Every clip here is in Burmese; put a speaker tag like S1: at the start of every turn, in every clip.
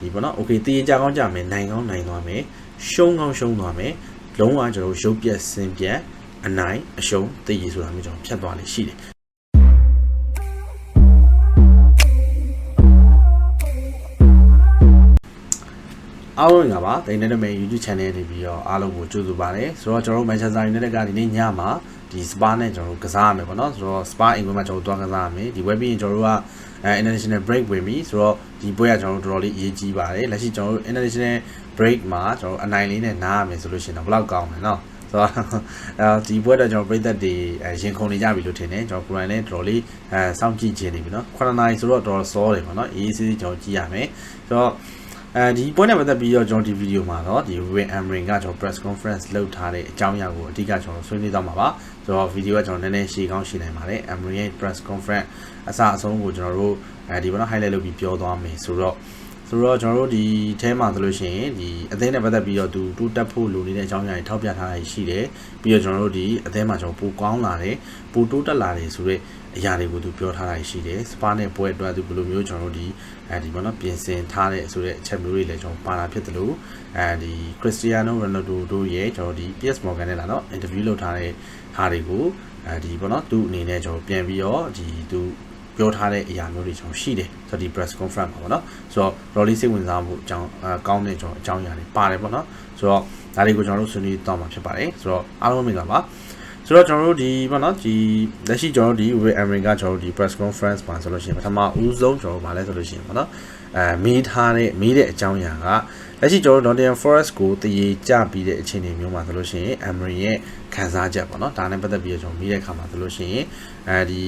S1: ဒီပေါ့နော် okay တေးကြကောင်းကြမယ်နိုင်ကောင်းနိုင်သွားမယ်ရှုံးကောင်းရှုံးသွားမယ်လုံးဝကျွန်တော်တို့ရုပ်ပြက်စင်ပြက်အနိုင်အရှုံးတေးရဆိုတာမျိုးကျွန်တော်ဖြတ်သွားလိမ့်ရှိတယ်အားလုံးကပါဒိန်နဲ့မဲ့ YouTube channel နေပြီးတော့အားလုံးကိုကြိုဆိုပါရစေဆိုတော့ကျွန်တော်တို့ Manchester United ကဒီနေ့ညမှာဒီ Spa နဲ့ကျွန်တော်တို့ကစားရမယ်ပေါ့နော်ဆိုတော့ Spa အိမ်ကွင်းမှာကျွန်တော်တို့တွားကစားရမယ်ဒီပွဲပြီးရင်ကျွန်တော်တို့က အဲ international break ဝင်ပြီဆိုတော့ဒီပွဲကကျွန်တော်တို့တော်တော်လေးအရေးကြီးပါတယ်လက်ရှိကျွန်တော်တို့ international break မှာကျွန်တော်တို့အနိုင်လေးနဲ့နားရမယ်ဆိုလို့ရှိရင်တော့ဘယ်လောက်ကောင်းမလဲနော်ဆိုတော့အဲဒီပွဲတော့ကျွန်တော်ပြည်သက်တွေအဲရင်ခုန်နေကြပြီလို့ထင်တယ်ကျွန်တော်ကိုယ်တိုင်လည်းတော်တော်လေးအဲစောင့်ကြည့်ခြင်းနေပြီနော်9နာရီဆိုတော့တော်တော်စောတယ်ပေါ့နော်အေးအေးဆေးဆေးကျွန်တော်ကြည့်ရမယ်ဆိုတော့အဲဒီပွဲနဲ့ပတ်သက်ပြီးတော့ကျွန်တော်ဒီဗီဒီယိုမှာတော့ဒီ Ruben Amorim ကကျွန်တော် press conference လုပ်ထားတဲ့အကြောင်းအရာကိုအဓိကကျွန်တော်ဆွေးနွေးသွားမှာပါဆိုတော့ဗီဒီယိုကကျွန်တော်နည်းနည်းရှည်ကောင်းရှည်နိုင်ပါတယ် Amorim ရဲ့ press conference အစအဆုံးကိုကျွန်တော်တို့အဲဒီဘောနော် highlight လုပ်ပြီးပြောသွားမယ်ဆိုတော့ဆိုတော့ကျွန်တော်တို့ဒီအဲမှာဆိုလို့ရှိရင်ဒီအသင်းနဲ့ပတ်သက်ပြီးတော့သူတူတက်ဖို့လိုနေတဲ့အကြောင်းအရာတွေထောက်ပြထားတာရှိတယ်ပြီးတော့ကျွန်တော်တို့ဒီအသင်းမှာကျွန်တော်ပိုကောင်းလာတယ်ပိုတိုးတက်လာတယ်ဆိုတော့အရာတွေကိုသူပြောထားတာရှိတယ်စပါနဲ့ပွဲအတွက်သူဘယ်လိုမျိုးကျွန်တော်တို့ဒီအဲဒီဘောနော်ပြင်ဆင်ထားတဲ့ဆိုတဲ့အချက်မျိုးတွေလည်းကျွန်တော်ပါတာဖြစ်တယ်လို့အဲဒီခရစ္စတီယာနိုရိုနယ်ဒိုတို့ရဲ့ကျွန်တော်ဒီ PS Morgan နဲ့လာတော့ interview လုပ်ထားတဲ့ဟာတွေကိုအဲဒီဘောနော်သူ့အနေနဲ့ကျွန်တော်ပြန်ပြီးတော့ဒီသူ ပြောထားတဲ့အရာမျိုးတွေကျွန်တော်ရှိတယ်ဆိုတော့ဒီ press conference မှာပေါ့နော်ဆိုတော့ Rolly စိတ်ဝင်စားမှုအကြောင်းအကောင်းတဲ့ကျွန်တော်အကြောင်းအရာတွေပါတယ်ပေါ့နော်ဆိုတော့ဒါတွေကိုကျွန်တော်တို့ဆွေးနွေးတော့မှာဖြစ်ပါတယ်ဆိုတော့အားလုံးမင်္ဂလာပါဆိုတော့ကျွန်တော်တို့ဒီပေါ့နော်ဒီလက်ရှိကျွန်တော်တို့ဒီ Ray Emery ကကျွန်တော်တို့ဒီ press conference မှာဆိုလို့ရှိရင်ပထမဦးဆုံးကျွန်တော်တို့ဗာလဲဆိုလို့ရှိရင်ပေါ့နော်အဲမေးထားတဲ့မေးတဲ့အကြောင်းအရာကလက်ရှိကျွန်တော်တို့ Nottingham Forest ကိုတည်ကြပြီးတဲ့အခြေအနေမျိုးမှာဆိုလို့ရှိရင် Emery ရဲ့ခံစားချက်ပေါ့နော်ဒါနဲ့ပတ်သက်ပြီးတော့ကျွန်တော်မေးတဲ့အခါမှာဆိုလို့ရှိရင်အဲဒီ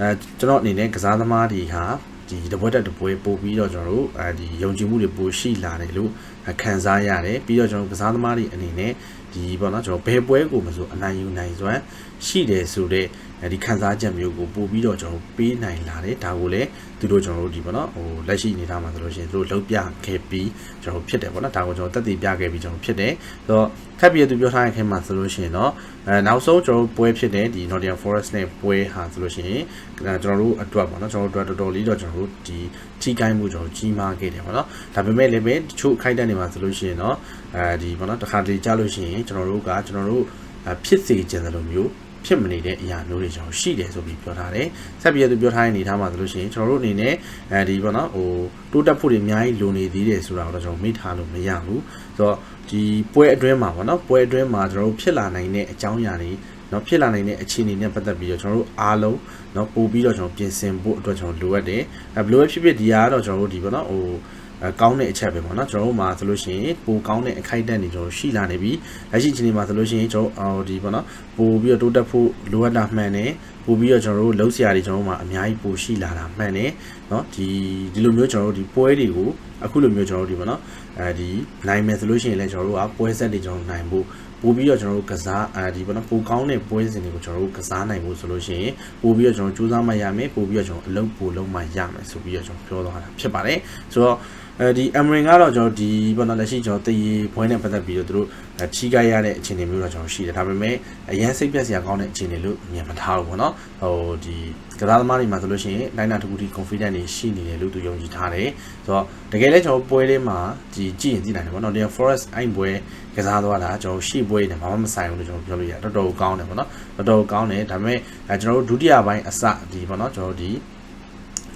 S1: အဲကျွန်တော်အနေနဲ့ကစားသမားတွေဟာဒီတပွဲတက်တပွဲပို့ပြီးတော့ကျွန်တော်တို့အဲဒီယုံကြည်မှုတွေပိုရှိလာတယ်လို့ခံစားရတယ်ပြီးတော့ကျွန်တော်ကစားသမားတွေအနေနဲ့ဒီပေါ့နော်ကျွန်တော်ဘယ်ပွဲကိုမဆိုအနိုင်ယူနိုင်စွမ်းရှိတယ်ဆိုတော့ ဒီခံစားချက်မျိုးကိုပို့ပြီးတော့ကျွန်တော်ပေးနိုင်လာတယ်ဒါကိုလည်းသူတို့ကျွန်တော်တို့ဒီပေါ့နော်ဟိုလက်ရှိအနေထားမှာဆိုလို့ရှိရင်သူတို့လုံးပြခဲ့ပြီးကျွန်တော်ဖြစ်တယ်ပေါ့နော်ဒါကိုကျွန်တော်တက်တည်ပြခဲ့ပြီးကျွန်တော်ဖြစ်တယ်ဆိုတော့ထပ်ပြီးသူပြောထားတဲ့ခင်မှာဆိုလို့ရှိရင်တော့အဲနောက်ဆုံးကျွန်တော်ပွဲဖြစ်တဲ့ဒီ Nottingham Forest နဲ့ပွဲဟာဆိုလို့ရှိရင်ကျွန်တော်တို့အတွက်ပေါ့နော်ကျွန်တော်တို့အတွက်တော်တော်လေးတော့ကျွန်တော်တို့ဒီထိကိုင်းမှုကျွန်တော်ကြီးမားခဲ့တယ်ပေါ့နော်ဒါပေမဲ့လည်းပဲတချို့ခိုက်တက်နေမှာဆိုလို့ရှိရင်တော့အဲဒီပေါ့နော်တခါတလေကြားလို့ရှိရင်ကျွန်တော်တို့ကကျွန်တော်တို့ဖြစ်စေခြင်းလိုမျိုး ဖြစ်မနေတဲ့အရာမျိုးတွေကျွန်တော်ရှိတယ်ဆိုပြီးပြောထားတယ်။ဆက်ပြီးတော့ပြောထားတဲ့အနေထားမှာဆိုလို့ရှိရင်ကျွန်တော်တို့အနေနဲ့အဲဒီပေါ့နော်ဟိုတိုးတက်ဖို့တွေအများကြီးလိုနေသေးတယ်ဆိုတာကိုတော့ကျွန်တော်မေ့ထားလို့မရဘူး။ဆိုတော့ဒီပွဲအတွင်းမှာပေါ့နော်ပွဲအတွင်းမှာကျွန်တော်တို့ဖြစ်လာနိုင်တဲ့အကြောင်းအရာတွေနော်ဖြစ်လာနိုင်တဲ့အခြေအနေနဲ့ပတ်သက်ပြီးတော့ကျွန်တော်တို့အားလုံးနော်ပို့ပြီးတော့ကျွန်တော်ပြင်ဆင်ဖို့အတွက်ကျွန်တော်လိုအပ်တယ်။အဲဘလို့ဖြစ်ဖြစ်ဒီဟာကတော့ကျွန်တော်တို့ဒီပေါ့နော်ဟို ကောင်းတဲ့အချက်ပဲပေါ့နော်ကျွန်တော်တို့မှာဆိုလို့ရှိရင်ပိုကောင်းတဲ့အခိုက်အတန့်တွေကျွန်တော်ရှိလာနေပြီလက်ရှိအချိန်ဒီမှာဆိုလို့ရှိရင်ကျွန်တော်ဟိုဒီပေါ့နော်ပိုပြီးတော့တိုးတက်ဖို့လိုအပ်တာမှန်တယ်ပိုပြီးတော့ကျွန်တော်တို့လှုပ်ရှားတွေကျွန်တော်တို့မှာအများကြီးပိုရှိလာတာမှန်တယ်เนาะဒီဒီလိုမျိုးကျွန်တော်တို့ဒီပွဲတွေကိုအခုလိုမျိုးကျွန်တော်တို့ဒီပေါ့နော်အဲဒီနိုင်မယ်ဆိုလို့ရှိရင်လည်းကျွန်တော်တို့ကပွဲဆက်တွေကျွန်တော်နိုင်ဖို့ပို့ပြီးတော့ကျွန်တော်တို့ကစားအဲဒီပေါ့နော်ပိုကောင်းတဲ့ပွဲစဉ်တွေကိုကျွန်တော်တို့ကစားနိုင်ဖို့ဆိုလို့ရှိရင်ပို့ပြီးတော့ကျွန်တော်စူးစမ်းမှရမယ်ပို့ပြီးတော့ကျွန်တော်အလုပ်ပို့လုပ်မှရမယ်ဆိုပြီးတော့ကျွန်တော်ပြောသွားတာဖြစ်ပါတယ်ဆိုတော့ အဲဒီအမရင်ကတော့ကျွန်တော်ဒီပေါ့နော်လက်ရှိကျွန်တော်တည်ဘွဲနဲ့ပတ်သက်ပြီးတော့သူတို့ချီးကိုက်ရတဲ့အခြေအနေမျိုးတော့ကျွန်တော်ရှိတယ်ဒါပေမဲ့အရန်စိတ်ပြက်စရာကောင်းတဲ့အခြေအနေလို့မြင်မထားဘူးပေါ့နော်ဟိုဒီကစားသမားတွေမှာဆိုလို့ရှိရင်နိုင်နာတခုတီ confidence တွေရှိနေတယ်လို့သူယုံကြည်ထားတယ်ဆိုတော့တကယ်လဲကျွန်တော်ပွဲလေးမှာဒီကြည့်ရင်ကြည့်နိုင်တယ်ပေါ့နော်ဒီ Forest အဲ့ပွဲကစားသွားတာကျွန်တော်ရှေ့ပွဲနဲ့ဘာမှမဆိုင်ဘူးလို့ကျွန်တော်ပြောလို့ရတယ်တော်တော်ကောင်းတယ်ပေါ့နော်တော်တော်ကောင်းတယ်ဒါပေမဲ့အဲကျွန်တော်တို့ဒုတိယပိုင်းအစဒီပေါ့နော်ကျွန်တော်တို့ဒီ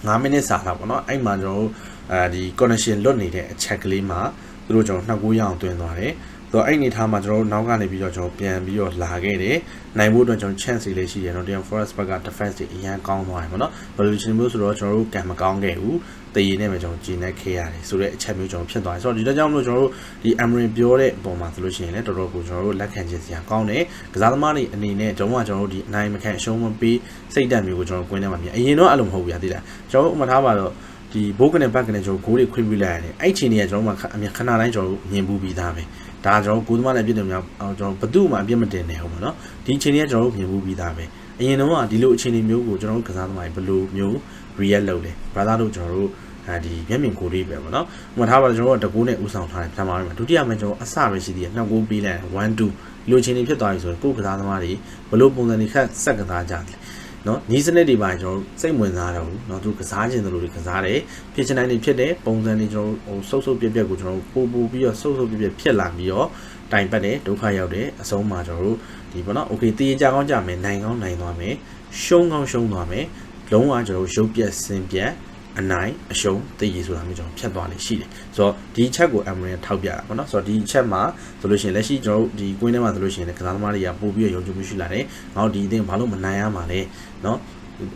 S1: 9မိနစ်စာတာပေါ့နော်အဲ့မှာကျွန်တော်တို့ အဲဒီ connection လွတ်နေတဲ့အချက်ကလေးမှာသူတို့ကျွန်တော်နှစ်ကိုးရအောင်တွင်းသွားတယ်ဆိုတော့အဲ့အနေထားမှာကျွန်တော်တို့နောက်ကနေပြီးတော့ကျွန်တော်ပြန်ပြီးတော့လာခဲ့တယ်နိုင်ဖို့အတွက်ကျွန်တော် chance လေးရှိတယ်နော် Dian Forest ဘက်က defense တွေအရင်ကောင်းသွားတယ်ပေါ့နော် position မျိုးဆိုတော့ကျွန်တော်တို့ကံမကောင်းခဲ့ဘူးတည်ရည်နဲ့ပဲကျွန်တော်ဂျင်းနဲ့ခဲရတယ်ဆိုတော့အချက်မျိုးကျွန်တော်ဖြစ်သွားတယ်ဆိုတော့ဒီတော့ကြောင့်မလို့ကျွန်တော်တို့ဒီ Amrin ပြောတဲ့အပေါ်မှာဆိုလို့ရှိရင်လည်းတော်တော်ကိုကျွန်တော်တို့လက်ခံခြင်းစရာကောင်းတယ်ကစားသမားတွေအနေနဲ့ကျွန်တော်ကကျွန်တော်တို့ဒီအနိုင်မခံအရှုံးမပေးစိတ်ဓာတ်မျိုးကိုကျွန်တော်ကွင်းထဲမှာမြင်အရင်တော့အဲ့လိုမဟုတ်ဘူးဗျာသိလားကျွန်တော်တို့အမှတ်ထားပါတော့ ဒီဘိုးကနေဘက်ကနေကျွန်တော်ဂိုးတွေခွင့်ပြုလိုက်ရတယ်အဲ့ချိန်တွေကကျွန်တော်မှအမြခဏတိုင်းကျွန်တော်မြင်ဘူးပြီးသားပဲဒါကျွန်တော်ကိုသမားလည်းပြည့်တယ်များကျွန်တော်ဘသူ့မှာအပြစ်မတင်နေဟုတ်ပါတော့ဒီချိန်တွေကကျွန်တော်မြင်ဘူးပြီးသားပဲအရင်တော့ကဒီလိုအခြေအနေမျိုးကိုကျွန်တော်တို့ကစားသမားတွေဘယ်လိုမျိုး react လုပ်လဲ brother တို့ကျွန်တော်တို့အဲဒီမျက်မြင်ကိုလေးပဲပေါ့နော်။ဥပမာထားပါကျွန်တော်တို့တကူနဲ့ဥဆောင်ထားတယ်ပထမပိုင်းမှာဒုတိယမှာကျွန်တော်အစပဲရှိသေးတယ်နှစ်ကူပေးလိုက်1 2လိုချင်းနေဖြစ်သွားပြီဆိုရင်ကိုယ်ကစားသမားတွေဘလို့ပုံစံတွေခက်ဆက်ကစားကြတယ်။ဒ နော်နီးစနစ်တွေပါကျွန်တော်တို့စိတ်ဝင်စားတော့ဘူးเนาะသူကစားခြင်းတို့တွေကစားတယ်ဖြစ်ချင်တိုင်းတွေဖြစ်တယ်ပုံစံတွေကျွန်တော်တို့ဟိုစုပ်စုပ်ပြက်ပြက်ကိုကျွန်တော်တို့ပို့ပို့ပြီးတော့စုပ်စုပ်ပြက်ပြက်ဖြစ်လာပြီးတော့တိုင်ပတ်တယ်ဒုက္ခရောက်တယ်အဆုံးမှာကျွန်တော်တို့ဒီပေါ့နော်โอเคတည်ကြကောင်းကြမယ်နိုင်ကောင်းနိုင်သွားမယ်ရှုံးကောင်းရှုံးသွားမယ်လုံးဝကျွန်တော်တို့ရုပ်ပြက်စင်ပြက် အနိုင်အရှုံးတည်ရည်ဆိုတာမျိုးကျွန်တော်ဖြတ်သွားလေရှိတယ်ဆိုတော့ဒီချက်ကို Amarin ထောက်ပြတာပေါ့နော်ဆိုတော့ဒီချက်မှာဆိုလို့ရှိရင်လက်ရှိကျွန်တော်တို့ဒီကွင်းထဲမှာဆိုလို့ရှိရင်ကစားသမားတွေကပို့ပြီးရုံကြမှုရှိလာတယ်ငါတို့ဒီအသင်းဘာလို့မနိုင်ရမှာလဲနော်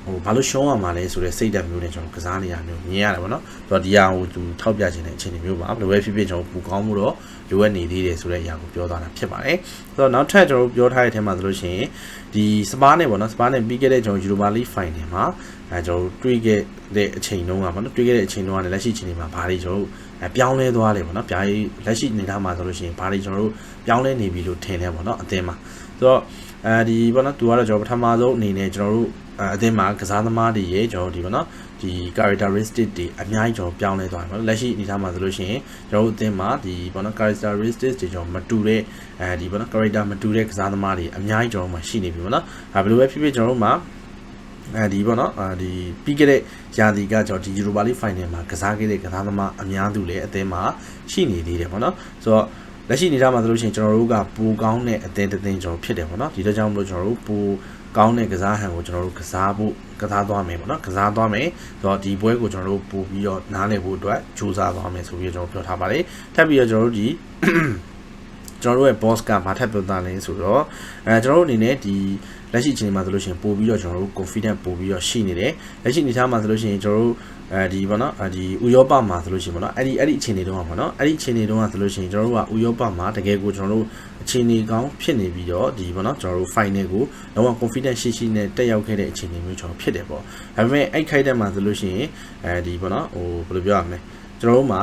S1: ဟိုဘာလို့ရှုံးရမှာလဲဆိုတဲ့စိတ်ဓာတ်မျိုးနဲ့ကျွန်တော်ကစားနေရမျိုးမြင်ရတယ်ပေါ့နော်ဆိုတော့ဒီဟာကိုသူထောက်ပြခြင်းတဲ့အခြေအနေမျိုးပါဘယ်လိုပဲဖြစ်ဖြစ်ကျွန်တော်ပူကောင်းမှုတော့ လိုအပ်နေသေးတယ်ဆိုတဲ့အရာကိုပြောသွားတာဖြစ်ပါတယ်ဆိုတော့နောက်ထပ်ကျွန်တော်ပြောထားတဲ့အထက်မှာဆိုလို့ရှိရင်ဒီစပါးနဲ့ပေါ့နော်စပါးနဲ့ပြီးခဲ့တဲ့ကျွန်တော် Europa League Final မှာအဲကျွန်တော်တွေ့ခဲ့တဲ့အချိန်တုန်းကပေါ့နော်တွေ့ခဲ့တဲ့အချိန်တုန်းကလည်းလက်ရှိအချိန်တွေမှာဘာတွေကျွန်တော်အဲပြောင်းလဲသွားတယ်ပေါ့နော်ဗျာလက်ရှိအနေထားမှာဆိုလို့ရှိရင်ဘာတွေကျွန်တော်တို့ပြောင်းလဲနေပြီလို့ထင်တယ်ပေါ့နော်အသင်းမှာဆိုတော့အဲဒီပေါ့နော်သူကတော့ကျွန်တော်ပထမဆုံးအနေနဲ့ကျွန်တော်တို့အသင်းမှာကစားသမားတွေရေကျွန်တော်ဒီပေါ့နော် ဒီ characteristic တွေအများကြီးကျွန်တော်ပြောင်းလဲသွားတယ်ပေါ့နော်လက်ရှိအနေထားမှာဆိုလို့ရှိရင်ကျွန်တော်တို့အသင်းမှာဒီပေါ့နော် characteristics တွေကျွန်တော်မတူတဲ့အဲဒီပေါ့နော် character မတူတဲ့ကစားသမားတွေအများကြီးကျွန်တော်တို့မှာရှိနေပြီပေါ့နော်အဲဘယ်လိုပဲဖြစ်ဖြစ်ကျွန်တော်တို့မှာအဲဒီပေါ့နော်အဲဒီပြီးခဲ့တဲ့ရာသီကကျွန်တော်ဒီ Europa League Final မှာကစားခဲ့တဲ့ကစားသမားအများစုလည်းအသင်းမှာရှိနေသေးတယ်ပေါ့နော်ဆိုတော့လက်ရှိအနေထားမှာဆိုလို့ရှိရင်ကျွန်တော်တို့ကပိုကောင်းတဲ့အသင်းတစ်သင်းကျွန်တော်ဖြစ်တယ်ပေါ့နော်ဒီတော့ကြောင့်မလို့ကျွန်တော်တို့ပို ကောင်းတဲ့ကစားဟန်ကိုကျွန်တော်တို့ကစားဖို့ကစားသွားမယ်ပေါ့နော်ကစားသွားမယ်ဆိုတော့ဒီပွဲကိုကျွန်တော်တို့ပို့ပြီးတော့နားလည်ဖို့အတွက်ကြိုးစားသွားမယ်ဆိုပြီးတော့ကျွန်တော်ပြောထားပါတယ်ထပ်ပြီးတော့ကျွန်တော်တို့ဒီ ကျွန်တော်တို့ရဲ့ boss ကဘာထပ်ပြောသားလဲဆိုတော့အဲကျွန်တော်တို့အနေနဲ့ဒီလက်ရှိအချိန်မှာဆိုလို့ရှိရင်ပို့ပြီးတော့ကျွန်တော်တို့ confident ပို့ပြီးတော့ရှိနေတယ်လက်ရှိအနေထားမှာဆိုလို့ရှိရင်ကျွန်တော်တို့အဲဒီပေါ့နော်အဲဒီဥရောပမှာဆိုလို့ရှိရင်ပေါ့နော်အဲ့ဒီအဲ့ဒီအခြေအနေတုန်းကပေါ့နော်အဲ့ဒီအခြေအနေတုန်းကဆိုလို့ရှိရင်ကျွန်တော်တို့ကဥရောပမှာတကယ်ကိုကျွန်တော်တို့အခြေအနေကောင်းဖြစ်နေပြီးတော့ဒီပေါ့နော်ကျွန်တော်တို့ final ကိုလုံးဝ confident ရှိရှိနဲ့တက်ရောက်ခဲ့တဲ့အခြေအနေမျိုးကျွန်တော်ဖြစ်တယ်ပေါ့ဒါပေမဲ့အဲ့ခိုက်တဲ့မှာဆိုလို့ရှိရင်အဲဒီပေါ့နော်ဟိုဘယ်လိုပြောရမလဲကျွန်တော်တို့မှာ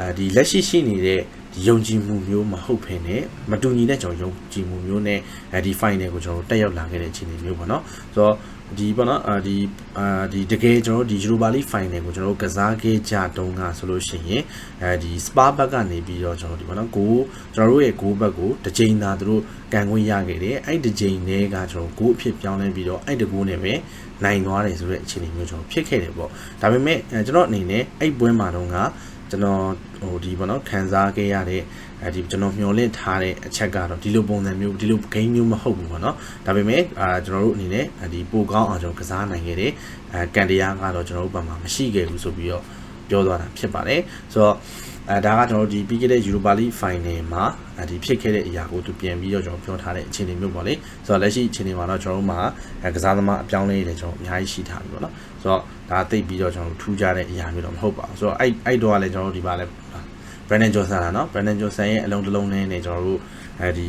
S1: အဲဒီလက်ရှိရှိနေတဲ့ဒီ ယုံကြည်မှုမျိုးမဟုတ်ဖ ೇನೆ မတူညီတဲ့ကျွန်တော်ယုံကြည်မှုမျိုးနဲ့အဲဒီ final ကိုကျွန်တော်တက်ရောက်လာခဲ့တဲ့အခြေအနေမျိုးပေါ့နော်ဆိုတော့ဒီပေါ့နော်အာဒီအာဒီတကယ်ကျွန်တော်ဒီ Europa League Final ကိုကျွန်တော်တို့ကစားခဲ့ကြတုန်းကဆိုလို့ရှိရင်အဲဒီ Spa ဘက်ကနေပြီးတော့ကျွန်တော်ဒီပေါ့နော်ကိုကျွန်တော်တို့ရဲ့ကိုဘက်ကိုတစ်ချိန်သာသူတို့ကန်ခွင့်ရခဲ့တယ်အဲ့ဒီချိန်နဲ့ကကျွန်တော်ကိုအဖြစ်ပြောင်းလဲပြီးတော့အဲ့တကူနဲ့ပဲနိုင်သွားတယ်ဆိုတဲ့အခြေအနေမျိုးကျွန်တော်ဖြစ်ခဲ့တယ်ပေါ့ဒါပေမဲ့ကျွန်တော်အနေနဲ့အဲ့ပွဲမှာတော့က ကျွန်တော်ဟိုဒီပေါ့နော်ခံစားခဲ့ရတဲ့အဲဒီကျွန်တော်မျှော်လင့်ထားတဲ့အချက်ကတော့ဒီလိုပုံစံမျိုးဒီလိုဂိမ်းမျိုးမဟုတ်ဘူးပေါ့နော်ဒါပေမဲ့အာကျွန်တော်တို့အနေနဲ့ဒီပိုကောင်းအောင်ကျွန်တော်ကစားနိုင်ခဲ့တဲ့အဲကန်တရားကတော့ကျွန်တော်တို့ဘက်မှာမရှိခဲ့ဘူးဆိုပြီးတော့ပြောသွားတာဖြစ်ပါတယ်ဆိုတော့ အဲဒါကကျွန်တော်တို့ဒီပြီးခဲ့တဲ့ Europa League Final မှာဒီဖြစ်ခဲ့တဲ့အရာကိုသူပြန်ပြီးတော့ကျွန်တော်ပြောထားတဲ့အခြေအနေမျိုးပေါ့လေဆိုတော့လက်ရှိအခြေအနေမှာတော့ကျွန်တော်တို့မှာကစားသမားအပြောင်းလဲတွေကျွန်တော်အများကြီးရှိထားပြီပေါ့နော်ဆိုတော့ဒါသိပြီးတော့ကျွန်တော်တို့ထူးခြားတဲ့အရာမျိုးတော့မဟုတ်ပါဘူးဆိုတော့အဲ့အဲ့တော့ကလည်းကျွန်တော်တို့ဒီပါလဲ Brandon Johnson လာနော် Brandon Johnson ရဲ့အလုံးတစ်လုံးနဲ့နေကျွန်တော်တို့အဲဒီ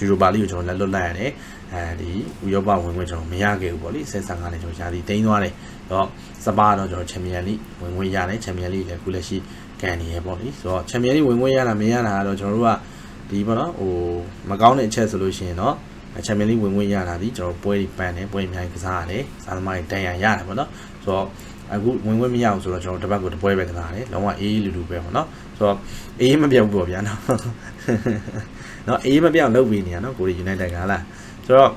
S1: Europa League ကိုကျွန်တော်လက်လွတ်လိုက်ရတယ်အဲဒီဥရောပဝင်ခွင့်ကျွန်တော်မရခဲ့ဘူးပေါ့လေဆက်ဆံကလည်းကျွန်တော်ယာတီတိန်းသွားတယ်တော့စပါတော့ကျွန်တော်ချန်ပီယံလိဝင်ခွင့်ရတယ်ချန်ပီယံလိလည်းခုလက်ရှိ ကန်နေရပေါ့လေဆိုတော့ချန်ပီယံလိဝင်ခွင့်ရတာမရတာကတော့ကျွန်တော်တို့ကဒီပေါ့နော်ဟိုမကောင်းတဲ့အချက်ဆိုလို့ရှိရင်တော့ချန်ပီယံလိဝင်ခွင့်ရတာဒီကျွန်တော်ပွဲတွေပန်းတယ်ပွဲအများကြီးကစားရတယ်စားသမားတွေတန်ရရတယ်ပေါ့နော်ဆိုတော့အခုဝင်ခွင့်မရအောင်ဆိုတော့ကျွန်တော်တပတ်ကိုတပွဲပဲကစားတယ်လုံးဝအေးလူလူပဲပေါ့နော်ဆိုတော့အေးမပြောက်ဘူးပေါ့ဗျာနော်နော်အေးမပြောက်လုပ်ပြီးနေရနော်ကိုရီ United ကလားဆိုတော့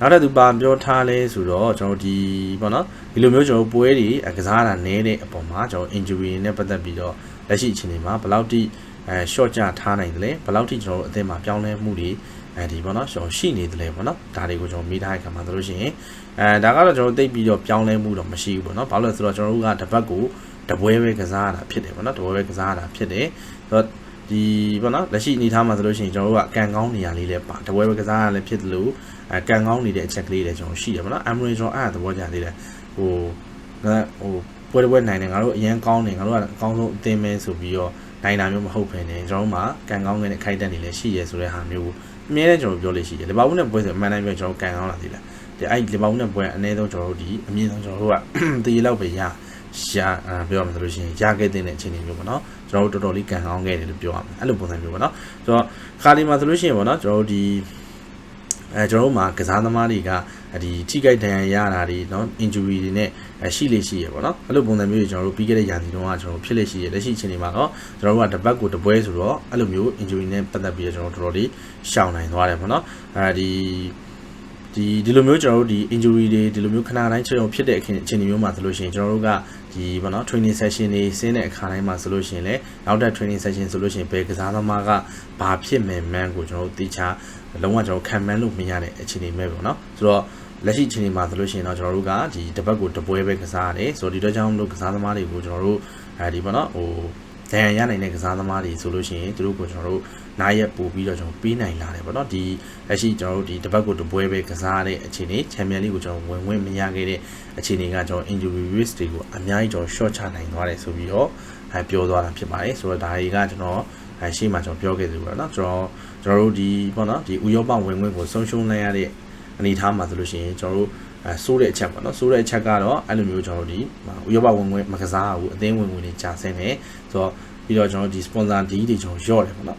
S1: နောက်တစ်သူပါပြောထားလဲဆိုတော့ကျွန်တော်ဒီပေါ့နော်ဒီလိုမျိုးကျွန်တော်ပွဲတွေကစားတာနည်းတဲ့အပေါ်မှာကျွန်တော် injury နဲ့ပတ်သက်ပြီးတော့ လက်ရှိအခြေအနေမှာဘယ်လောက်ထိအဲ short ကြထားနိုင်တယ်လဲဘယ်လောက်ထိကျွန်တော်တို့အသင်းမှာပြောင်းလဲမှုတွေအဲဒီပေါ့နော်ကျွန်တော်ရှိနေတယ်လေပေါ့နော်ဒါတွေကိုကျွန်တော်မိထားတဲ့ခါမှာဆိုလို့ရှိရင်အဲဒါကတော့ကျွန်တော်သိပြီးတော့ပြောင်းလဲမှုတော့မရှိဘူးပေါ့နော်ဘာလို့လဲဆိုတော့ကျွန်တော်တို့ကတစ်ပတ်ကိုတပွဲပဲကစားရတာဖြစ်တယ်ပေါ့နော်တပွဲပဲကစားရတာဖြစ်တယ်ဆိုတော့ဒီပေါ့နော်လက်ရှိအနေထားမှာဆိုလို့ရှိရင်ကျွန်တော်တို့ကကန်ကောင်းနေရလေးလည်းပါတပွဲပဲကစားရလည်းဖြစ်တယ်လို့အဲကန်ကောင်းနေတဲ့အချက်ကလေးလည်းကျွန်တော်ရှိတယ်ပေါ့နော်အမရီကျွန်တော်အဲ့ဒါသဘောကျသေးတယ်ဟိုဟို ပွဲတစ်ပွဲနိုင်တယ်ငါတို့အရင်ကောင်းတယ်ငါတို့ကအကောင်းဆုံးအသင်းပဲဆိုပြီးတော့နိုင်တာမျိုးမဟုတ်ဘဲねကျွန်တော်တို့မှာကန်ကောင်းနေတဲ့ခိုက်တက်နေလည်းရှိရဲဆိုတဲ့ဟာမျိုးအမြဲတမ်းကျွန်တော်ပြောလို့ရှိတယ်လီဗာပူးနဲ့ပွဲဆိုအမှန်တိုင်းပြောကျွန်တော်ကန်ကောင်းလာသေးတယ်ဒီအဲ့လီဗာပူးနဲ့ပွဲအနည်းဆုံးကျွန်တော်တို့ဒီအမြင့်ဆုံးကျွန်တော်တို့ကတည်လောက်ပဲရရှာပြောရမှာဆိုလို့ရှိရင်ရခဲ့တဲ့အခြေအနေမျိုးပေါ့နော်ကျွန်တော်တို့တော်တော်လေးကန်ကောင်းခဲ့တယ်လို့ပြောရမှာအဲ့လိုပုံစံမျိုးပေါ့နော်ဆိုတော့ခါလီမှာဆိုလို့ရှိရင်ပေါ့နော်ကျွန်တော်တို့ဒီ အဲကျွန်တော်တို့မှာကစားသမားတွေကဒီထိခိုက်ဒဏ်ရာရတာတွေเนาะ injury တွေနဲ့ရှိလေရှိရပေါ့နော်အဲ့လိုပုံစံမျိုးတွေကျွန်တော်တို့ပြီးခဲ့တဲ့ရာသီတုန်းကကျွန်တော်တို့ဖြစ်လေရှိရလက်ရှိအချိန်တွေမှာတော့ကျွန်တော်တို့ကတပတ်ကိုတပွဲဆိုတော့အဲ့လိုမျိုး injury နဲ့ပတ်သက်ပြီးတော့ကျွန်တော်တို့တော်တော်လေးရှောင်နိုင်သွားတယ်ပေါ့နော်အဲဒီဒီ ဒီဒီလိုမျိုးကျွန်တော်တို့ဒီ injury တွေဒီလိုမျိုးခဏတိုင်းချက်အောင်ဖြစ်တဲ့အခင်းအခြေအနေမျိုးမှာဆိုလို့ရှိရင်ကျွန်တော်တို့ကဒီဘောနော် training session တွေဆင်းတဲ့အခါတိုင်းမှာဆိုလို့ရှိရင်လည်းနောက်တဲ့ training session ဆိုလို့ရှိရင်ဘယ်ကစားသမားကဘာဖြစ်မယ်မှန်းကိုကျွန်တော်တို့သိချ လုံးဝကျွန်တော်ခံမှန်းလို့မရတဲ့အခြေအနေမျိုးပေါ့နော်ဆိုတော့လက်ရှိအခြေအနေမှာဆိုလို့ရှိရင်တော့ကျွန်တော်တို့ကဒီတစ်ပတ်ကိုတပွဲပဲကစားရတယ်ဆိုတော့ဒီတော့ကြောင့်မလို့ကစားသမားတွေကိုကျွန်တော်တို့အဲဒီပေါ့နော်ဟိုဒဏ်ရာရနိုင်တဲ့ကစားသမားတွေဆိုလို့ရှိရင်သူတို့ကိုကျွန်တော်တို့နားရက်ပို့ပြီးတော့ကျွန်တော်ပေးနိုင်လာတယ်ပေါ့နော်ဒီလက်ရှိကျွန်တော်တို့ဒီတစ်ပတ်ကိုတပွဲပဲကစားတဲ့အခြေအနေချန်ပီယံလိကိုကျွန်တော်ဝင်ဝင်မရခဲ့တဲ့အခြေအနေကကျွန်တော် injury risk တွေကိုအများကြီးကျွန်တော် short ချနိုင်သွားတယ်ဆိုပြီးတော့အဲပြောသွားတာဖြစ်ပါတယ်ဆိုတော့ဒါတွေကကျွန်တော်အဲရှေ့မှာကျွန်တော်ပြောခဲ့သလိုပေါ့နော်ကျွန်တော် ကျွန်တော်တို့ဒီပေါ့နော်ဒီဥရောပဝင်ဝင်ကိုဆုံးရှုံးလိုက်ရတဲ့အနေအထားမှာဆိုလို့ရှိရင်ကျွန်တော်တို့အဲစိုးတဲ့အချက်ပေါ့နော်စိုးတဲ့အချက်ကတော့အဲ့လိုမျိုးကျွန်တော်တို့ဒီဥရောပဝင်ဝင်မကစားဘူးအသင်းဝင်ဝင်တွေကြာဆင်းနေဆိုတော့ပြီးတော့ကျွန်တော်ဒီ sponsor deal တွေကျွန်တော်ရော့တယ်ပေါ့နော်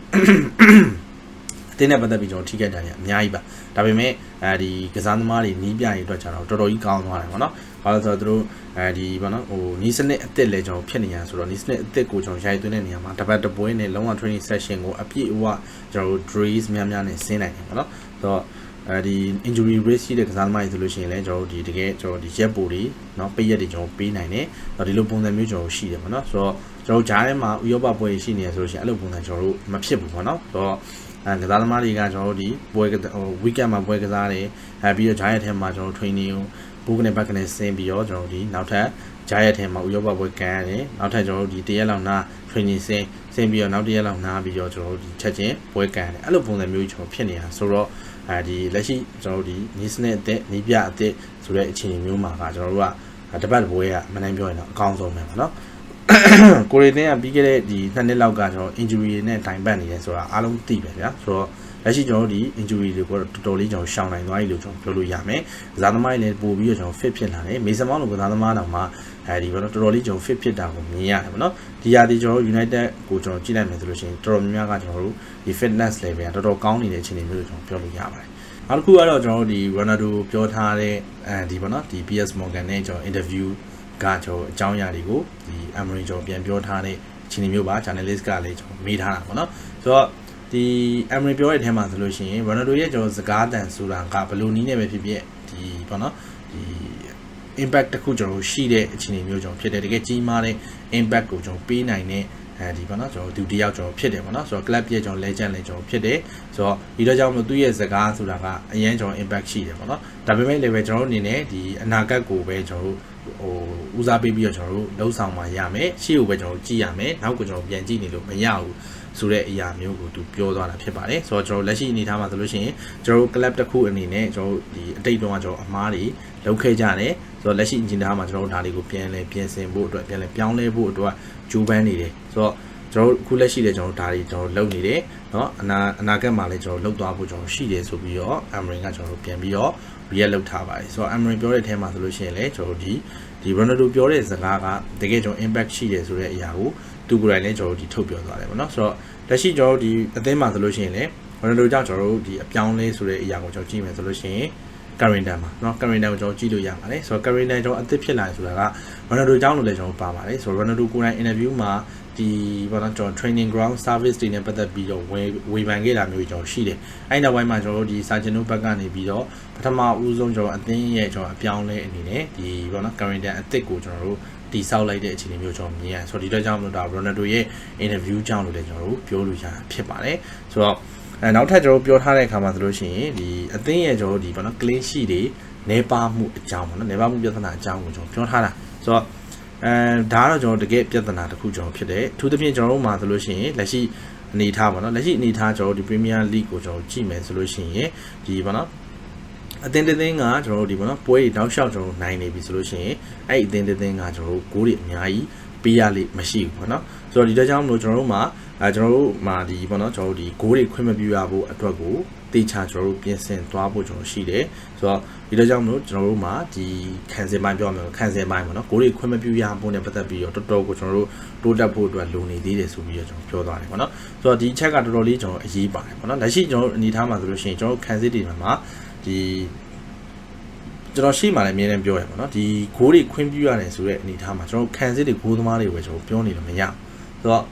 S1: အသင်းနဲ့ပတ်သက်ပြီးကျွန်တော်ထိခိုက်တာတွေအများကြီးပါဒါပေမဲ့အဲဒီကစားသမားတွေနီးပြရေးအတွက်ကျတော့တော်တော်ကြီးကောင်းသွားတယ်ပေါ့နော် ဘာလို့ဆိုတော့သူတို့အဲဒီပေါ့နော်ဟိုနီးစနစ်အစ်စ်လည်းကျွန်တော်ဖြစ်နေရဆိုတော့နီးစနစ်အစ်စ်ကိုကျွန်တော်ရိုက်သွင်းတဲ့နေရာမှာတပတ်တပွဲနဲ့လုံးဝ training session ကိုအပြည့်အဝကျွန်တော်တို့ drills များများနဲ့ဆင်းနိုင်တယ်ပေါ့နော်ဆိုတော့အဲဒီ injury risk ရှိတဲ့ကစားသမားတွေဆိုလို့ရှိရင်လည်းကျွန်တော်တို့ဒီတကယ်ကျွန်တော်ဒီရက်ပိုတွေเนาะပိတ်ရက်တွေကျွန်တော်ပေးနိုင်တယ်။ဒီလိုပုံစံမျိုးကျွန်တော်ရှိတယ်ပေါ့နော်။ဆိုတော့ကျွန်တော်ဂျားထဲမှာဥရောပပွဲရှိနေရဆိုလို့ရှိရင်အဲ့လိုပုံစံကျွန်တော်တို့မဖြစ်ဘူးပေါ့နော်။ဆိုတော့အဲကစားသမားတွေကကျွန်တော်တို့ဒီပွဲဟို weekend မှာပွဲကစားတယ်။အဲပြီးတော့ဂျားရဲ့ထဲမှာကျွန်တော် training ကို ဘုကနေဘက်ကနေဆင်းပြီးတော့ကျွန်တော်တို့ဒီနောက်ထပ်ဂျားရဲ့ထဲမှာဥရောပပွဲကန်ရတယ်။နောက်ထပ်ကျွန်တော်တို့ဒီတရက်လောက်နာ training ဆင်းဆင်းပြီးတော့နောက်တရက်လောက်နားပြီးတော့ကျွန်တော်တို့ဒီချက်ချင်းပွဲကန်ရတယ်။အဲ့လိုပုံစံမျိုးကျွန်တော်ဖြစ်နေတာဆိုတော့အဲဒီလက်ရှိကျွန်တော်တို့ဒီနီးစနစ်အသက်နီးပြအသက်ဆိုတဲ့အခြေအနေမျိုးမှာကကျွန်တော်တို့ကတပတ်ပွဲကမနိုင်ပြောရင်တော့အကောင်းဆုံးပဲပေါ့နော်ကိုရီတင်းကပြီးခဲ့တဲ့ဒီနှစ်နှစ်လောက်ကကျွန်တော် injury နဲ့တိုင်ပတ်နေတယ်ဆိုတာအားလုံးသိပဲဗျာဆိုတော့ လက်ရှိကျွန်တော်တို့ဒီ injury တွေကိုတော်တော်လေးကျွန်တော်ရှောင်နိုင်သွားပြီလို့ကျွန်တော်ပြောလို့ရမယ်ကစားသမားတွေလည်းပို့ပြီးတော့ကျွန်တော် fit ဖြစ်လာတယ်မေဆန်မောင်းလိုကစားသမားတောင်မှအဲဒီဘောတော့တော်တော်လေးကျွန်တော် fit ဖြစ်တာကိုမြင်ရတယ်ပေါ့နော်ဒီရာဒီကျွန်တော်တို့ United ကိုကျွန်တော်ကြည့်လိုက်မယ်ဆိုလို့ရှိရင်တော်တော်များများကကျွန်တော်တို့ဒီ fitness level ကတော်တော်ကောင်းနေတဲ့အခြေအနေမျိုးကိုကျွန်တော်ပြောလို့ရပါတယ်နောက်တစ်ခုကတော့ကျွန်တော်တို့ဒီ Ronaldo ပြောထားတဲ့အဲဒီပေါ့နော်ဒီ PS Morgan နဲ့ကျွန်တော် interview ကကျွန်တော်အကြောင်းအရာတွေကိုဒီ Emery ကျွန်တော်ပြန်ပြောထားတဲ့အခြေအနေမျိုးပါ journalist ကလည်းကျွန်တော်မေးထားတာပေါ့နော်ဆိုတော့ ဒီ Emery ပြောတဲ့အထဲမှာဆိုလို့ရှိရင် Ronaldo ရဲ့ကျွန်တော်စကားတန်ဆိုတာကဘယ်လိုနည်းနဲ့ပဲဖြစ်ဖြစ်ဒီပေါ့နော်ဒီ impact တစ်ခုကျွန်တော်ရှိတဲ့အခြေအနေမျိုးကျွန်တော်ဖြစ်တယ်တကယ်ကြီးမားတဲ့ impact ကိုကျွန်တော်ပေးနိုင်တဲ့အဲဒီပေါ့နော်ကျွန်တော်သူတယောက်ကျွန်တော်ဖြစ်တယ်ပေါ့နော်ဆိုတော့ club ရဲ့ကျွန်တော် legend လည်းကျွန်တော်ဖြစ်တယ်ဆိုတော့ဒီတော့ကြောင့်မလို့သူ့ရဲ့စကားဆိုတာကအရင်ကျွန်တော် impact ရှိတယ်ပေါ့နော်ဒါပေမဲ့လည်းပဲကျွန်တော်တို့အနေနဲ့ဒီအနာဂတ်ကိုပဲကျွန်တော်တို့ဟိုဦးစားပေးပြီးတော့ကျွန်တော်တို့လှုပ်ဆောင်မှရမယ်ရှေ့ကိုပဲကျွန်တော်တို့ကြည့်ရမယ်နောက်ကကျွန်တော်ပြန်ကြည့်နေလို့မရဘူး ဆိုတဲ့အရာမျိုးကိုသူပြောသွားတာဖြစ်ပါတယ်ဆိုတော့ကျွန်တော်လက်ရှိအနေထားမှာဆိုလို့ရှိရင်ကျွန်တော်တို့ club တစ်ခုအနေနဲ့ကျွန်တော်တို့ဒီအတိတ်တုန်းကကျွန်တော်အမားတွေလုပ်ခဲ့ကြတယ်ဆိုတော့လက်ရှိအနေထားမှာကျွန်တော်တို့ဒါလေးကိုပြန်လဲပြင်ဆင်ဖို့အတွက်ပြန်လဲပြောင်းလဲဖို့အတွက်ကြိုးပမ်းနေတယ်ဆိုတော့ကျွန်တော်တို့အခုလက်ရှိလည်းကျွန်တော်ဒါတွေကျွန်တော်လုပ်နေတယ်เนาะအနာအနာဂတ်မှာလည်းကျွန်တော်လုပ်သွားဖို့ကျွန်တော်ရှိတယ်ဆိုပြီးတော့ Amrin ကကျွန်တော်တို့ပြန်ပြီးတော့ react လုပ်ထားပါတယ်ဆိုတော့ Amrin ပြောတဲ့အထဲမှာဆိုလို့ရှိရင်လည်းကျွန်တော်တို့ဒီဒီ Ronaldo ပြောတဲ့စကားကတကယ်ကျွန်တော် impact ရှိတယ်ဆိုတဲ့အရာကို သူကိုယ်တိုင်လည်းကျွန်တော်တို့ဒီထုတ်ပြောသွားတယ်ပေါ့နော်ဆိုတော့လက်ရှိကျွန်တော်တို့ဒီအသင်းမှာဆိုလို့ရှိရင်လည်း Ronaldo ကြောင့်ကျွန်တော်တို့ဒီအပြောင်းလဲဆိုတဲ့အရာကိုကျွန်တော်ကြည့်မယ်ဆိုလို့ရှိရင် current မှာเนาะ current ကိုကျွန်တော်ကြည့်လို့ရပါတယ်ဆိုတော့ current ကျွန်တော်အသစ်ဖြစ်လာဆိုတာက Ronaldo ကြောင့်လို့လည်းကျွန်တော်ပါပါတယ်ဆိုတော့ Ronaldo ကိုယ်တိုင် interview မှာဒီဘာလို့ကျွန်တော် training ground service တွေနဲ့ပတ်သက်ပြီးတော့ဝေဝေဖန်ခဲ့တာမျိုးကျွန်တော်ရှိတယ်အဲ့နောက်ပိုင်းမှာကျွန်တော်တို့ဒီ surgeon တို့ဘက်ကနေပြီးတော့ပထမဦးဆုံးကျွန်တော်အသင်းရဲ့ကျွန်တော်အပြောင်းလဲအနေနဲ့ဒီဘာလို့ current အသစ်ကိုကျွန်တော်တို့ တီဆောက်လိုက်တဲ့အခြေအနေမျိုးကျွန်တော်မြင်ရဆိုတော့ဒီတော့ကြောင့်မလို့ဒါ Ronaldo ရဲ့ interview ကြောင့်လို့လည်းကျွန်တော်တို့ပြောလို့ရတာဖြစ်ပါတယ်ဆိုတော့အဲနောက်ထပ်ကျွန်တော်ပြောထားတဲ့အခါမှာဆိုလို့ရှိရင်ဒီအသင်းရဲ့ကျွန်တော်ဒီဘာလို့ clean sheet တွေနေပါမှုအကြောင်းပေါ့နော်နေပါမှုပြဿနာအကြောင်းကိုကျွန်တော်ပြောထားတာဆိုတော့အဲဒါကတော့ကျွန်တော်တကယ်ပြဿနာတစ်ခုကျွန်တော်ဖြစ်တယ်အထူးသဖြင့်ကျွန်တော်တို့မှာဆိုလို့ရှိရင်လက်ရှိအနေထားပေါ့နော်လက်ရှိအနေထားကျွန်တော်ဒီ Premier League ကိုကျွန်တော်ကြည့်မယ်ဆိုလို့ရှိရင်ဒီပေါ့နော် အသင်းတစ်သင်းကကျွန်တော်တို့ဒီပေါ့နော်ပွဲတွေတောက်လျှောက်ကျွန်တော်နိုင်နေပြီဆိုလို့ရှိရင်အဲ့အသင်းတစ်သင်းကကျွန်တော်တို့ဂိုးတွေအများကြီးပေးရလိမ့်မရှိဘူးပေါ့နော်ဆိုတော့ဒီတော့ကြောင့်မလို့ကျွန်တော်တို့မှာအဲကျွန်တော်တို့မှာဒီပေါ့နော်ကျွန်တော်တို့ဒီဂိုးတွေခွင့်မပြုရဖို့အတွက်ကိုတေချာကျွန်တော်တို့ပြင်ဆင်သွားဖို့ကျွန်တော်ရှိတယ်ဆိုတော့ဒီတော့ကြောင့်မလို့ကျွန်တော်တို့မှာဒီခံစင်ပိုင်းပြောမယ်ခံစင်ပိုင်းပေါ့နော်ဂိုးတွေခွင့်မပြုရဖို့နဲ့ပတ်သက်ပြီးတော့တော်တော်ကိုကျွန်တော်တို့တိုးတက်ဖို့အတွက်လိုနေသေးတယ်ဆိုပြီးတော့ကျွန်တော်ပြောသွားတယ်ပေါ့နော်ဆိုတော့ဒီချက်ကတော်တော်လေးကျွန်တော်အရေးပါတယ်ပေါ့နော်လက်ရှိကျွန်တော်အနေထားမှာဆိုလို့ရှိရင်ကျွန်တော်ခံစစ်တွေမှာ ဒီကျွန်တော်ရှိမှလည်းအမြဲတမ်းပြောရပါတော့ဒီဂိုးတွေခွင့်ပြုရတယ်ဆိုတဲ့အနေအထားမှာကျွန်တော်ခံစစ်တွေဂိုးသမားတွေပဲကျွန်တော်ပြောနေလို့မရဆိုတော့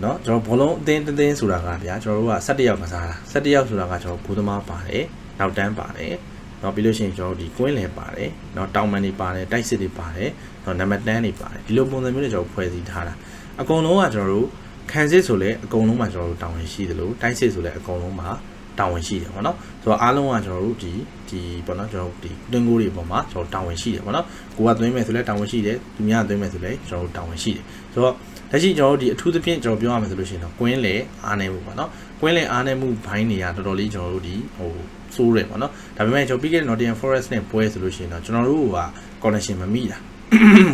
S1: เนาะကျွန်တော်ဘောလုံးအသင်းအသင်းဆိုတာကဗျာကျွန်တော်တို့က17ယောက်ကစားတာ17ယောက်ဆိုတာကကျွန်တော်ဂိုးသမားပါတယ်နောက်တန်းပါတယ် เนาะပြီးလို့ရှိရင်ကျွန်တော်တို့ဒီကွင်းလင်ပါတယ်เนาะတောင်မန်တွေပါတယ်တိုက်စစ်တွေပါတယ်เนาะနံပါတ်10တွေပါတယ်ဒီလိုပုံစံမျိုးနဲ့ကျွန်တော်ဖွဲ့စည်းထားတာအကုန်လုံးကကျွန်တော်တို့ခံစစ်ဆိုလဲအကုန်လုံးမှာကျွန်တော်တို့တာဝန်ရှိတယ်လို့တိုက်စစ်ဆိုလဲအကုန်လုံးမှာ တာဝန်ရှိတယ်ပေါ့နော်ဆိုတော့အားလုံးကကျွန်တော်တို့ဒီဒီပေါ့နော်ကျွန်တော်တို့ဒီတွင်းကိုတွေပေါ်မှာကျွန်တော်တာဝန်ရှိတယ်ပေါ့နော်ကိုကသွင်းမယ်ဆိုလဲတာဝန်ရှိတယ်သူများကသွင်းမယ်ဆိုလဲကျွန်တော်တို့တာဝန်ရှိတယ်ဆိုတော့လက်ရှိကျွန်တော်တို့ဒီအထူးသဖြင့်ကျွန်တော်ပြောရမယ်ဆိုလို့ရှိရင်တော့ကွင်းလေအားနေမှုပေါ့နော်ကွင်းလေအားနေမှုဘိုင်းတွေကတော်တော်လေးကျွန်တော်တို့ဒီဟိုစိုးတယ်ပေါ့နော်ဒါပေမဲ့ကျွန်တော်ပြီးခဲ့တဲ့ Nottingham Forest နဲ့ပွဲဆိုလို့ရှိရင်တော့ကျွန်တော်တို့က connection မမိတာ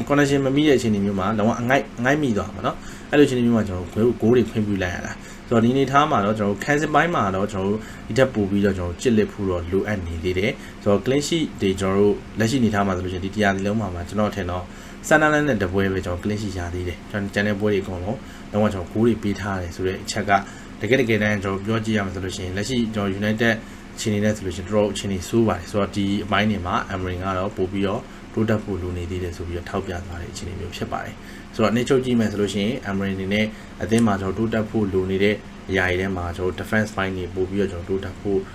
S1: connection မမိတဲ့အခြေအနေမျိုးမှာတော့အငိုက်အငိုက်မိသွားမှာเนาะအဲ့လိုအခြေအနေမျိုးမှာကျွန်တော်တို့ဂိုးတွေခွင့်ပြုလိုက်ရတာ ဆိုတော့ဒီနေသားမှာတော့ကျွန်တော်တို့ cancel ပိုင်းမှာတော့ကျွန်တော်တို့ဒီတက်ပို့ပြီးတော့ကျွန်တော်တို့ကြစ်လက်ဖို့တော့လိုအပ်နေသေးတယ်ဆိုတော့ clean sheet တွေကျွန်တော်တို့လက်ရှိနေသားမှာဆိုလို့ရှိရင်ဒီတရားစီလုံးမှာမှာကျွန်တော်ထင်တော့ဆန်နာလန်နဲ့တပွဲပဲကျွန်တော် clean sheet ရသေးတယ်ကျွန်တော်ကျန်တဲ့ပွဲတွေအကုန်လုံးတော့ကျွန်တော်ဂိုးတွေပေးထားတယ်ဆိုတဲ့အချက်ကတကယ်တကယ်တမ်းကျွန်တော်ပြောကြည့်ရမှာဆိုလို့ရှိရင်လက်ရှိကျွန်တော် United အခြေအနေနဲ့ဆိုလို့ရှိရင်တော်တော်အခြေအနေဆိုးပါတယ်ဆိုတော့ဒီအပိုင်းတွေမှာ Emery ကတော့ပို့ပြီးတော့ တိုးတက်ဖို့လိုနေသေးတယ်ဆိုပြီးတော့ထောက်ပြသွားတဲ့အခြေအနေမျိုးဖြစ်ပါတယ်ဆိုတော့အနေချုပ်ကြည့်မယ်ဆိုလို့ရှိရင် Emery အနေနဲ့အသင်းမှာကျွန်တော်တိုးတက်ဖို့လိုနေတဲ့အရာတွေထဲမှာကျွန်တော် defense ပိုင်းတွေပို့ပြီးတော့ကျွန်တော်တိုးတက်ဖို့အဲ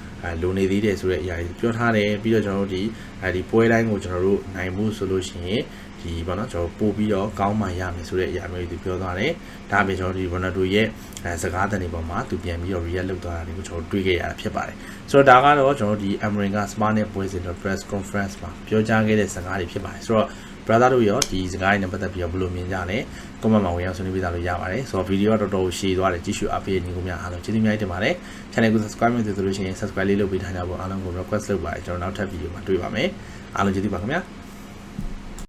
S1: လိုနေသေးတယ်ဆိုတဲ့အရာတွေပြောထားတယ်ပြီးတော့ကျွန်တော်တို့ဒီအဲဒီပွဲတိုင်းကိုကျွန်တော်တို့နိုင်မှုဆိုလို့ရှိရင်ဒီပေါ့နော်ကျွန်တော်ပို့ပြီးတော့ကောင်းမှရမယ်ဆိုတဲ့အရာမျိုးတွေပြောသွားတယ်ဒါအပြင်ကျွန်တော်ဒီ Ronaldo ရဲ့အဲစကားတန်တွေပေါ်မှာသူပြန်ပြီးတော့ react လုပ်သွားတာတွေကိုကျွန်တော်တွေ့ခဲ့ရတာဖြစ်ပါတယ်ဆိုတော့ဒါကတော့ကျွန်တော်ဒီ Emery က Spa နဲ့ပွဲစဉ်တော့ press conference မှာပြောကြားခဲ့တဲ့စကားတွေဖြစ်ပါတယ်ဆိုတော့ brother တို့ရောဒီစကားတွေနဲ့ပတ်သက်ပြီးတော့ဘယ်လိုမြင်ကြလဲ comment မှာဝင်ရောက်ဆွေးနွေးပေးကြလို့ရပါတယ်ဆိုတော့ဗီဒီယိုကတော်တော်ရှည်သွားတယ်ကြည့်ရှုအားပေးညီကိုများအားလုံးကျေးဇူးများတင်ပါတယ် channel ကို subscribe လုပ်သေးဆိုလို့ရှိရင် subscribe လေးလုပ်ပေးထားကြဖို့အားလုံးကို request လုပ်ပါတယ်ကျွန်တော်နောက်ထပ်ဗီဒီယိုမှာတွေ့ပါမယ်အားလုံးကျေးဇူးပါခင်ဗျာ